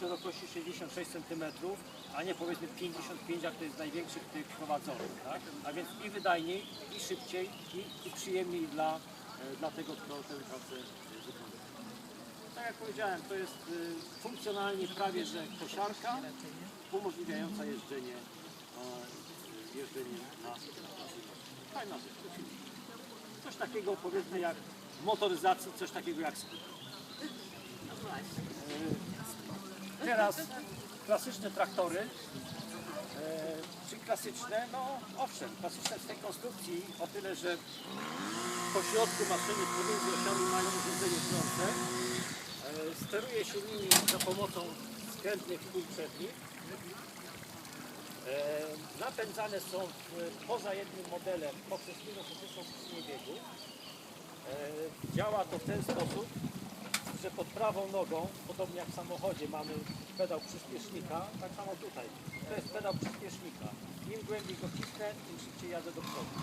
szerokości 66 cm, a nie powiedzmy 55, jak to jest największych tych prowadzonych. Tak? A więc i wydajniej, i szybciej, i, i przyjemniej dla, e, dla tego, kto tę pracę e, wykonuje. Tak jak powiedziałem, to jest y, funkcjonalnie prawie że kosiarka umożliwiająca jeżdżenie, e, jeżdżenie na, na Fajna rzecz. Coś takiego powiedzmy jak motoryzacji, coś takiego jak skuter. E, Teraz klasyczne traktory, e, czyli klasyczne, no owszem, klasyczne w tej konstrukcji o tyle, że po środku maszyny pomiędzy osiami mają urządzenie krące. E, Steruje się nimi za pomocą skrętnych kół. E, Napędzane są poza jednym modelem poprzez skrzynię biegu. Działa to w ten sposób, pod prawą nogą, podobnie jak w samochodzie, mamy pedał przyspiesznika, tak samo tutaj. To jest pedał przyspiesznika. Im głębiej go wcisnę, tym szybciej jadę do przodu.